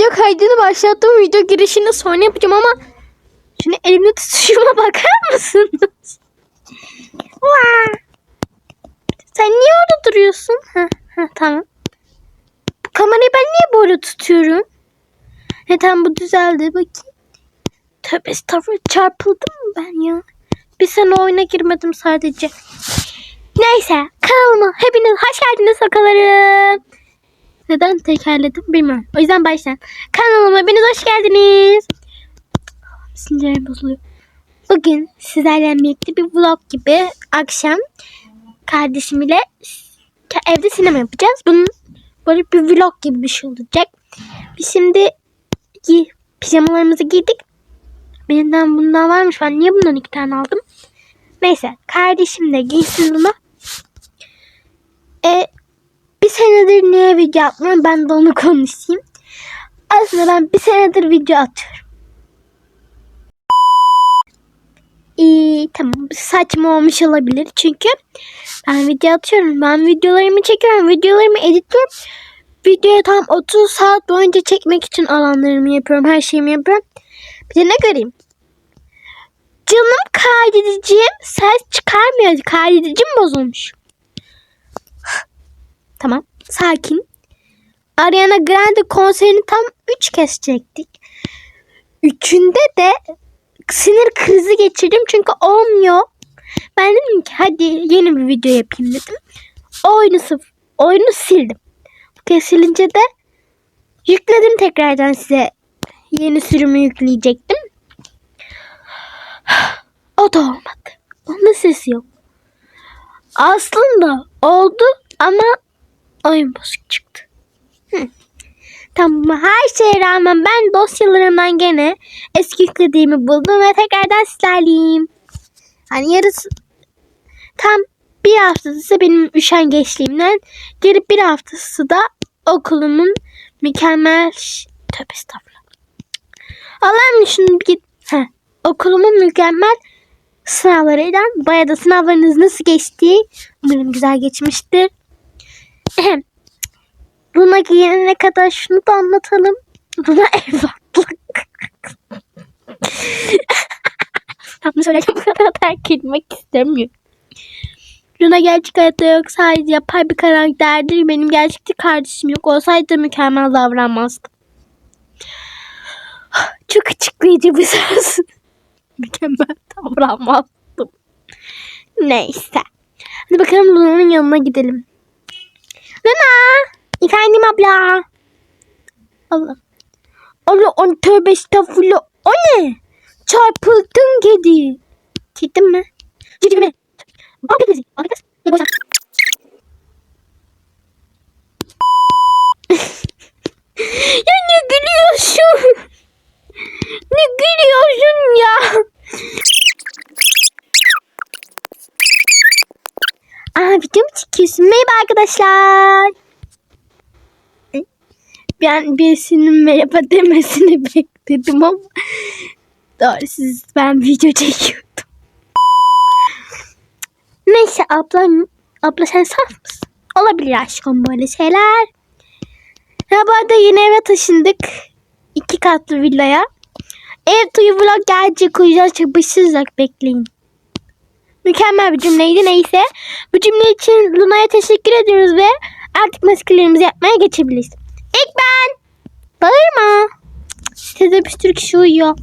video kaydını başlattım. Video girişini sonra yapacağım ama şimdi elimde tutuşuma bakar mısınız? Sen niye orada duruyorsun? Ha, ha, tamam. Bu kamerayı ben niye böyle tutuyorum? He tamam bu düzeldi bakayım. Tövbe estağfurullah çarpıldım mı ben ya? Bir sene oyuna girmedim sadece. Neyse kanalıma hepiniz hoş geldiniz sakalarım. Neden tekerledim bilmiyorum. O yüzden baştan. Kanalıma hepiniz hoş geldiniz. Sinirlerim bozuluyor. Bugün sizlerle birlikte bir vlog gibi akşam kardeşim ile evde sinema yapacağız. Bunun böyle bir vlog gibi bir şey olacak. Biz şimdi pijamalarımızı giydik. Benden bundan varmış. Ben niye bundan iki tane aldım? Neyse. Kardeşim de giysin bunu. E, senedir niye video atmıyorum? Ben de onu konuşayım. Aslında ben bir senedir video atıyorum. İyi tamam. Saçma olmuş olabilir. Çünkü ben video atıyorum. Ben videolarımı çekiyorum. Videolarımı editliyorum videoya tam 30 saat boyunca çekmek için alanlarımı yapıyorum. Her şeyimi yapıyorum. Bir de ne göreyim? Canım kaydedicim ses çıkarmıyor. Kaydedicim bozulmuş tamam sakin Ariana Grande konserini tam 3 kez çektik üçünde de sinir krizi geçirdim çünkü olmuyor. Ben dedim ki hadi yeni bir video yapayım dedim. Oyunu sıf oyunu sildim. Bu kez silince de yükledim tekrardan size yeni sürümü yükleyecektim. O da olmadı. Onda sesi yok. Aslında oldu ama oyun bozuk çıktı. Hı. Tamam her şeye rağmen ben dosyalarımdan gene eski yüklediğimi buldum ve tekrardan sizlerleyim. Hani yarısı tam bir haftası benim üşengeçliğimden geri bir haftası da okulumun mükemmel tövbe estağfurullah. Allah'ım şunu git. Heh. Okulumun mükemmel sınavlarıyla bayağı da sınavlarınız nasıl geçti? Umarım güzel geçmiştir. Luna giyene kadar şunu da anlatalım. Luna evlatlık. Tam söyleyeceğim bu kadar terk etmek istemiyorum. Luna gerçek hayatta yok. Sadece yapay bir karakterdir. Benim gerçekte kardeşim yok. Olsaydı mükemmel davranmazdım. Çok açıklayıcı bir söz. mükemmel davranmazdım. Neyse. Hadi bakalım Luna'nın yanına gidelim. Luna! Efendim abla. Allah. Allah on tövbe estağfurullah. O ne? Çarpıldın kedi. Gittin mi? Gittin mi? Bak kedi. Bak boşan. ya ne gülüyorsun? Ne gülüyorsun ya? Aa video mu çekiyorsun? Merhaba arkadaşlar. Ben birisinin merhaba demesini bekledim ama doğrusu ben video çekiyordum. Neyse abla, abla sen saf mısın? Olabilir aşkım böyle şeyler. Ha bu arada yeni eve taşındık. iki katlı villaya. Ev tuyu vlog gelecek yüzden çabışsızlık bekleyin. Mükemmel bir cümleydi neyse. Bu cümle için Luna'ya teşekkür ediyoruz ve artık maskelerimizi yapmaya geçebiliriz. İlk ben. Bağırma. Size bir sürü kişi uyuyor.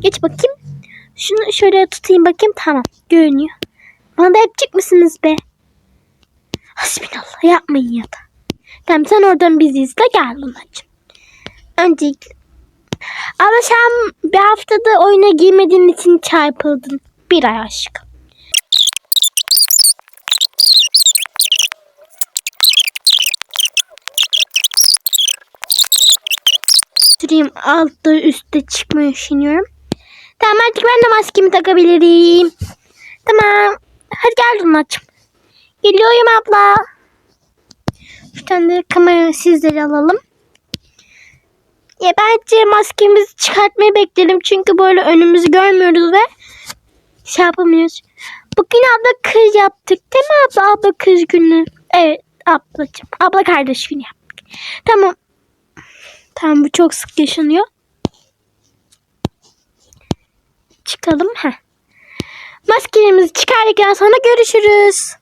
Geç bakayım. Şunu şöyle tutayım bakayım. Tamam. Görünüyor. Bana da yapacak mısınız be? Hasbinallah yapmayın ya da. Tamam sen oradan bizi izle gel Luna'cığım. Öncelikle. Ama sen bir haftada oyuna girmediğin için çarpıldın. Bir ay aşkım. Süreyim altta üstte çıkmaya üşeniyorum. Tamam artık ben de maskemi takabilirim. Tamam. Hadi gel Luna'cığım. Geliyorum abla. Bir tane de kamera sizleri alalım. Ya bence maskemizi çıkartmayı bekleyelim. Çünkü böyle önümüzü görmüyoruz ve şey yapamıyoruz. Bugün abla kız yaptık değil mi abla? Abla kız günü. Evet ablacığım. Abla kardeş günü yaptık. Tamam Tamam bu çok sık yaşanıyor. Çıkalım. Heh. Maskelerimizi çıkardıktan sonra görüşürüz.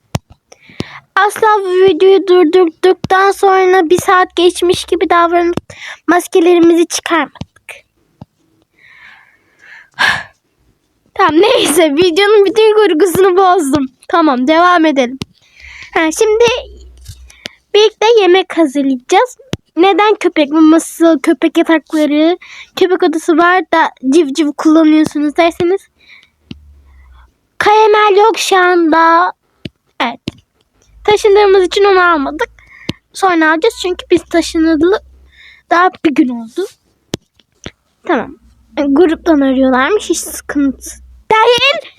Asla bu videoyu durdurduktan sonra bir saat geçmiş gibi davranıp maskelerimizi çıkarmadık. tamam neyse videonun bütün kurgusunu bozdum. Tamam devam edelim. Ha, şimdi birlikte yemek hazırlayacağız. Neden köpek maması, köpek yatakları, köpek odası var da civciv kullanıyorsunuz derseniz Karamel yok şu anda. Evet. Taşındığımız için onu almadık. Sonra alacağız çünkü biz taşınalı daha bir gün oldu. Tamam. Gruptan arıyorlarmış. Hiç sıkıntı değil.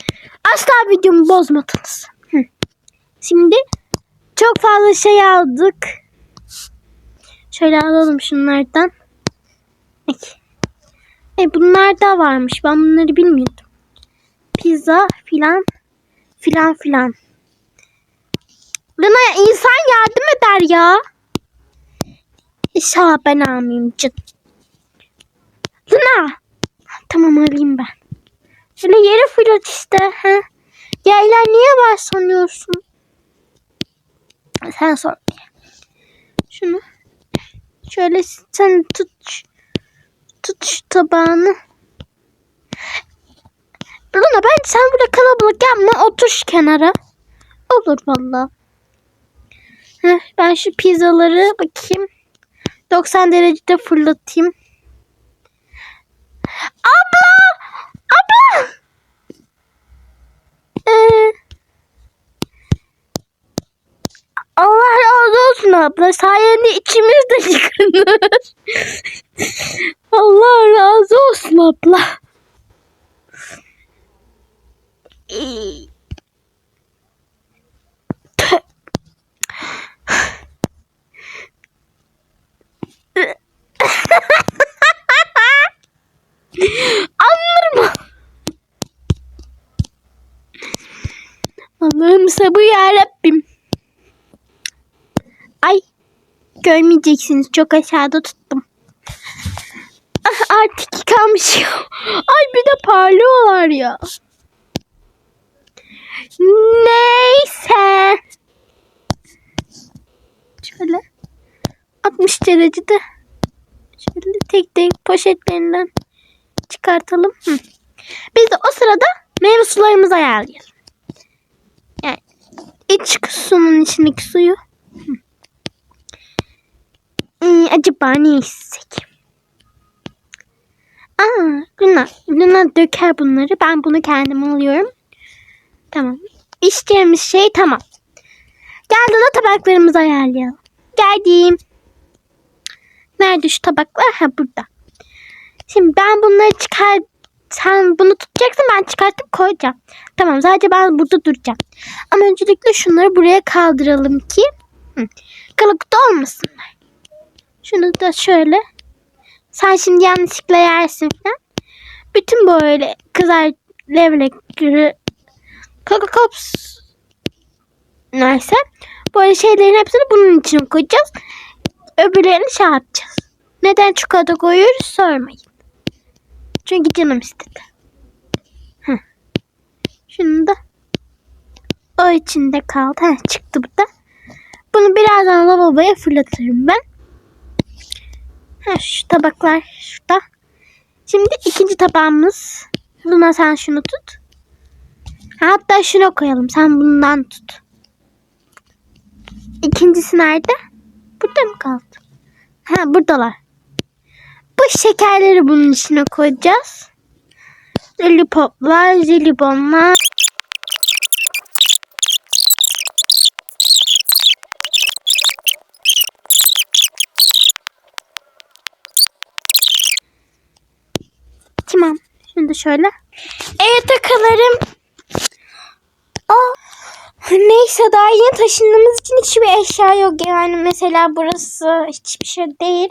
Asla videomu bozmadınız. Hı. Şimdi çok fazla şey aldık. Şöyle alalım şunlardan. E, bunlar da varmış. Ben bunları bilmiyordum. Pizza filan filan filan. Luna insan yardım eder ya. İnşallah ben almayayım canım. Luna. Tamam alayım ben. Şöyle yere fırlat işte. Ha? Yerler niye var sanıyorsun? Sen sor. Şunu. Şöyle sen tut. Tut şu tabağını. Luna ben sen burada kalabalık yapma. Otur şu kenara. Olur valla. Ben şu pizzaları bakayım. 90 derecede fırlatayım. Abla! Ee, Allah razı olsun abla. Sayende içimiz de yıkanır. Allah razı olsun abla. Ee, Anlarım. Allah'ım sabır yarabbim. Ay görmeyeceksiniz çok aşağıda tuttum. Ah, artık yıkanmış. Ay bir de parlıyorlar ya. Neyse. Şöyle 60 derecede şöyle tek tek poşetlerinden çıkartalım. Hı. Biz de o sırada meyve sularımızı ayarlayalım. Yani iç sunun içindeki suyu. Ee, acaba ne içsek? Aa, Luna, Luna döker bunları. Ben bunu kendim alıyorum. Tamam. İçeceğimiz şey tamam. Gel Luna tabaklarımızı ayarlayalım. Geldim. Nerede şu tabaklar? Ha burada. Şimdi ben bunları çıkar... Sen bunu tutacaksın ben çıkartıp koyacağım. Tamam sadece ben burada duracağım. Ama öncelikle şunları buraya kaldıralım ki hı, kalıpta olmasınlar. Şunu da şöyle. Sen şimdi yanlışlıkla yersin falan. Bütün böyle kızar levrek kakakops neyse böyle şeylerin hepsini bunun içine koyacağız. Öbürlerini şey yapacağız. Neden çikolata koyuyoruz sormayın. Çünkü canım istedi. Şunu da o içinde kaldı. Heh, çıktı bu da. Bunu birazdan lavaboya fırlatırım ben. Heh, şu tabaklar şurada. Şimdi ikinci tabağımız. Luna sen şunu tut. Hatta şuna koyalım. Sen bundan tut. İkincisi nerede? Burada mı kaldı? Ha buradalar. Bu şekerleri bunun içine koyacağız. Lollipoplar, jelibonlar. Tamam. Şimdi şöyle. Evet akalarım. Aa, neyse daha yeni taşındığımız için hiçbir eşya yok. Yani mesela burası hiçbir şey değil.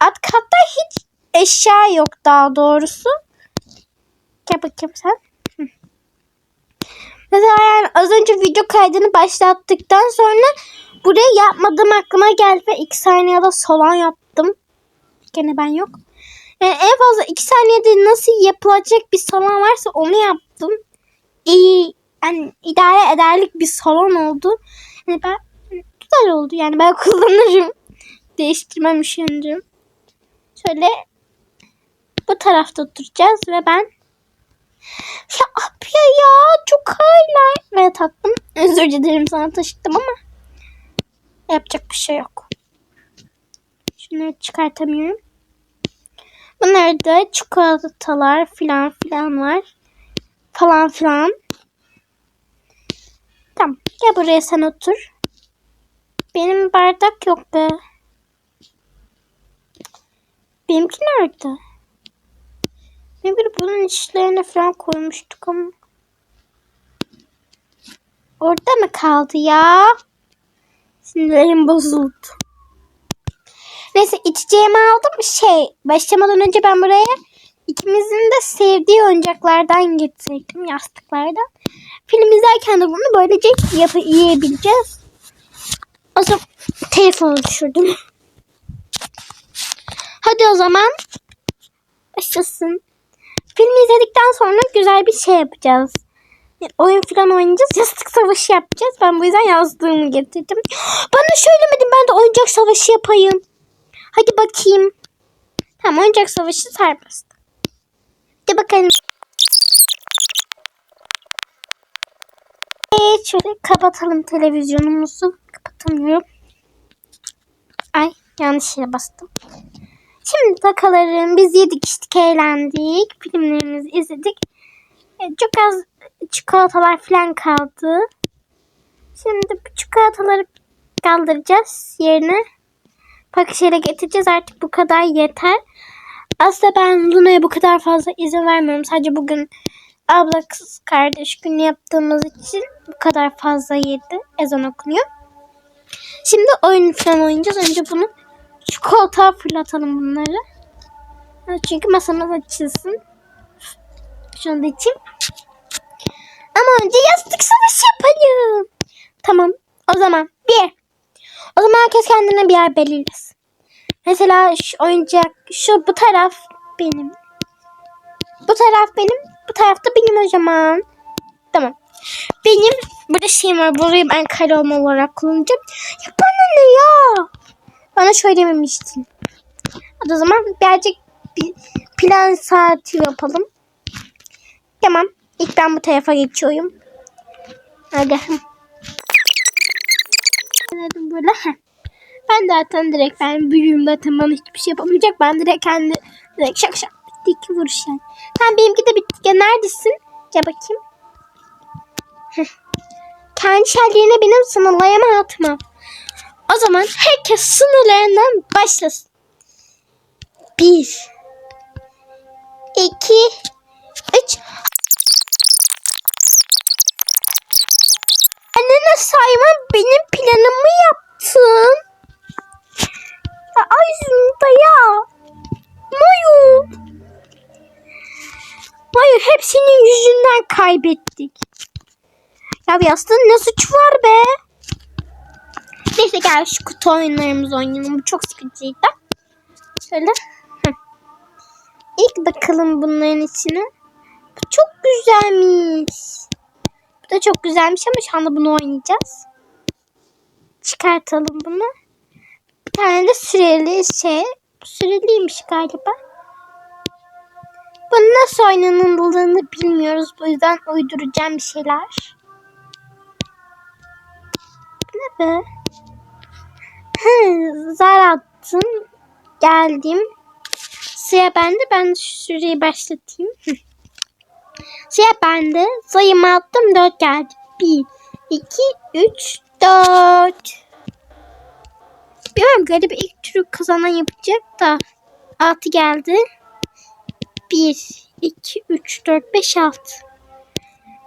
Alt katta hiç eşya yok daha doğrusu. Gel bakayım sen. Mesela yani az önce video kaydını başlattıktan sonra buraya yapmadığım aklıma geldi ve iki saniyede salon yaptım. gene ben yok. Yani en fazla iki saniyede nasıl yapılacak bir salon varsa onu yaptım. İyi yani idare ederlik bir salon oldu. Yani ben güzel oldu yani ben kullanırım. Değiştirmem üşenirim. Şöyle bu tarafta oturacağız ve ben ya Abya ya çok hala ve tatlım. Özür dilerim sana taşıttım ama yapacak bir şey yok. Şunları çıkartamıyorum. Bunlar da çikolatalar filan filan var. Falan filan. Tamam. Gel buraya sen otur. Benim bardak yok be. Benimki nerede? Benimki bunun içlerine falan koymuştuk ama. Orada mı kaldı ya? Sinirlerim bozuldu. Neyse içeceğimi aldım. Şey başlamadan önce ben buraya ikimizin de sevdiği oyuncaklardan getirdim. Yastıklardan. Film izlerken de bunu böylece yap yiyebileceğiz. O zaman telefonu düşürdüm. Hadi o zaman başlasın. Filmi izledikten sonra güzel bir şey yapacağız. Yani oyun falan oynayacağız. Yastık savaşı yapacağız. Ben bu yüzden yazdığımı getirdim. Bana söylemedin ben de oyuncak savaşı yapayım. Hadi bakayım. Tamam oyuncak savaşı serbest. Hadi bakalım. Evet şöyle kapatalım televizyonumuzu. Kapatamıyorum. Ay yanlış yere bastım. Şimdi takalarım biz yedik içtik eğlendik. Filmlerimizi izledik. E, Çok az çikolatalar falan kaldı. Şimdi bu çikolataları kaldıracağız yerine. Pakişeyle getireceğiz artık bu kadar yeter. Aslında ben Luna'ya bu kadar fazla izin vermiyorum. Sadece bugün abla kız kardeş günü yaptığımız için bu kadar fazla yedi. Ezan okunuyor. Şimdi oyun falan oynayacağız. Önce bunu çikolata fırlatalım bunları. Çünkü masamız açılsın. Şunu da içeyim. Ama önce yastık savaşı yapalım. Tamam. O zaman bir. O zaman herkes kendine bir yer belirlesin. Mesela şu oyuncak, şu bu taraf benim. Bu taraf benim, bu tarafta benim o zaman. Tamam. Benim burada şeyim var. Burayı ben kare olarak kullanacağım. Ya bana ne ya? Bana söylememiştin. O zaman birazcık bir plan saati yapalım. Tamam. İlk ben bu tarafa geçiyorum. Hadi. Böyle. heh. Ben zaten direkt ben büyüğüm zaten bana hiçbir şey yapamayacak. Ben direkt kendi direkt şak şak bitti iki vuruş yani. Tamam benimki de bitti. Ya neredesin? Gel bakayım. Kendi şerliğine benim sınırlayama atma. O zaman herkes sınırlarından başlasın. Bir. iki, Üç. Annene sayma benim planımı yaptın. Kaybettik. Ya yastığın ne suç var be? Neyse gel şu kutu oyunlarımızı oynayalım. Bu çok sıkıcıydı. Şöyle. Heh. İlk bakalım bunların içine. Bu çok güzelmiş. Bu da çok güzelmiş ama şu anda bunu oynayacağız. Çıkartalım bunu. Bir tane de süreli şey. Süreliymiş galiba. Bunu nasıl oynanıldığını bilmiyoruz. Bu yüzden uyduracağım bir şeyler. Ne be? Zar attım. Geldim. Sıra bende. Ben süreyi başlatayım. Sıra bende. Sayımı attım. Dört geldi. Bir, iki, üç, dört. Bilmiyorum galiba ilk türü kazanan yapacak da. Altı geldi. Bir, iki, üç, dört, beş, altı.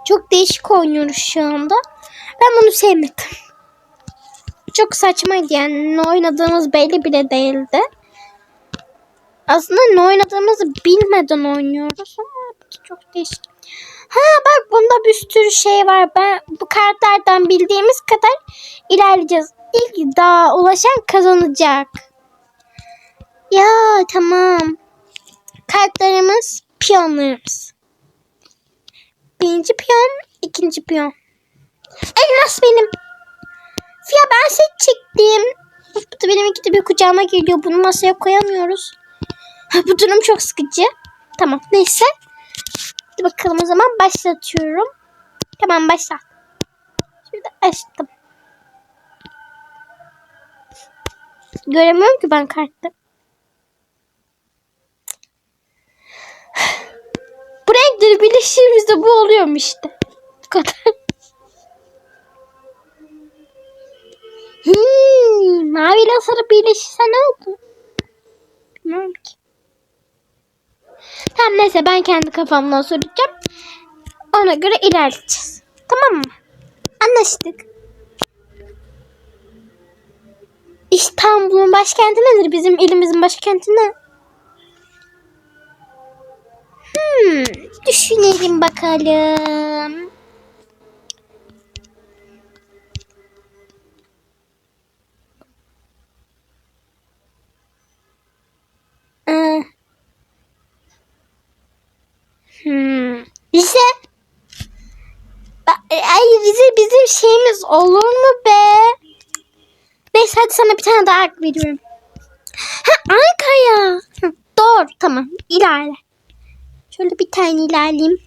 Çok değişik oynuyoruz şu anda. Ben bunu sevmedim. Çok saçmaydı yani. Ne oynadığımız belli bile değildi. Aslında ne oynadığımızı bilmeden oynuyoruz ama çok değişik. Ha bak bunda bir sürü şey var. Ben bu kartlardan bildiğimiz kadar ilerleyeceğiz. İlk dağa ulaşan kazanacak. Ya tamam. Kartlarımız piyonlarımız. Birinci piyon, ikinci piyon. Elmas benim. Ya ben seçecektim. Of, Bu da benim ikide bir kucağıma geliyor. Bunu masaya koyamıyoruz. Bu durum çok sıkıcı. Tamam neyse. Hadi bakalım o zaman başlatıyorum. Tamam başla. Şurada açtım. Göremiyorum ki ben kartı. Renkleri birleştiğimizde bu oluyormuş işte. Bu kadar. Hmm, mavi ile sarı birleşirse ne oldu? Bilmiyorum ki. Tamam neyse ben kendi kafamdan soracağım. Ona göre ilerleyeceğiz. Tamam mı? Anlaştık. İstanbul'un başkenti nedir? Bizim ilimizin başkenti ne? Düşünelim bakalım. Ee, Hmm. Bize Ba- ay bize bizim şeyimiz olur mu be? Neyse hadi sana bir tane daha hak veriyorum. Ha Ankara. Doğru tamam ilerle. Şöyle bir tane ilerleyeyim.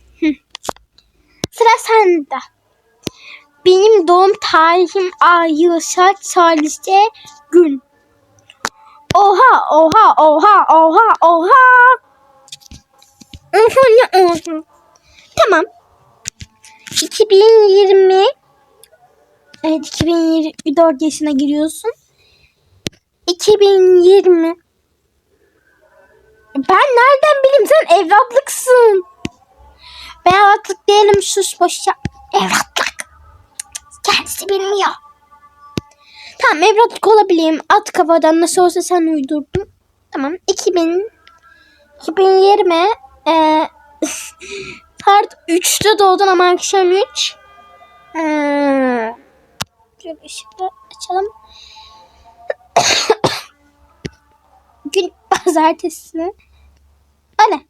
Sıra sende. Benim doğum tarihim ay, yıl, saat, salise, gün. Oha oha oha oha oha. Oha ne oha. Tamam. 2020 Evet 2024 yaşına giriyorsun. 2020 Ben nereden bileyim sen evlatlıksın. Ben evlatlık değilim sus boşa. Evlatlık. Kendisi bilmiyor. Tamam evlatlık olabileyim. At kafadan nasıl olsa sen uydurdun. Tamam 2000 2020 e, Part 3'te doğdun ama akşam 3. Ee, şöyle ışıkları açalım. Pazartesi. Öyle.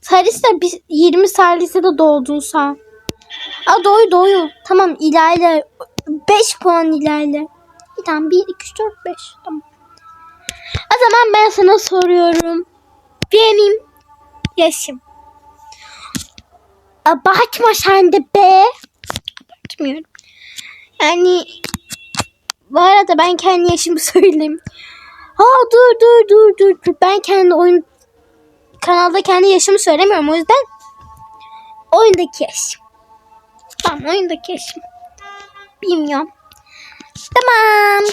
Salise biz 20 Salise'de doğdun sen. Aa doğru doğru. Tamam ilerle. 5 puan ilerle. Bir Tamam 1, 2, 3, 4, 5. Tamam. O zaman ben sana soruyorum. Benim yaşım. Abartma sen de be. Abartmıyorum. Yani bu arada ben kendi yaşımı söyleyeyim. Ha dur dur dur dur dur. Ben kendi oyun kanalda kendi yaşımı söylemiyorum o yüzden oyundaki yaşım. Tamam oyundaki yaşım. Bilmiyorum. Tamam.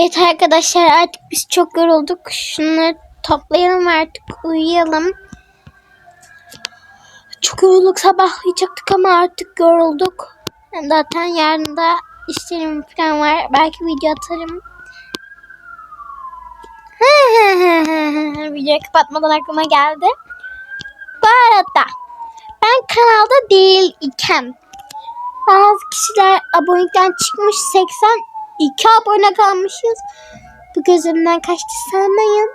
Evet arkadaşlar artık biz çok yorulduk. Şunları toplayalım artık uyuyalım. Çok yorulduk sabahlayacaktık ama artık yorulduk. Zaten yarın da işlerim falan var. Belki video atarım. Videoyu kapatmadan aklıma geldi. Bu arada ben kanalda değil iken bazı kişiler abonelikten çıkmış 82 abone kalmışız. Bu gözümden kaçtı sanmayın.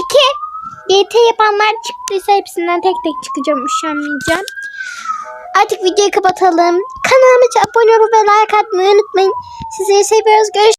İki YT yapanlar çıktıysa hepsinden tek tek çıkacağım üşenmeyeceğim. Artık videoyu kapatalım. Kanalıma abone olup ve like atmayı unutmayın. Sizleri seviyoruz. Görüşürüz.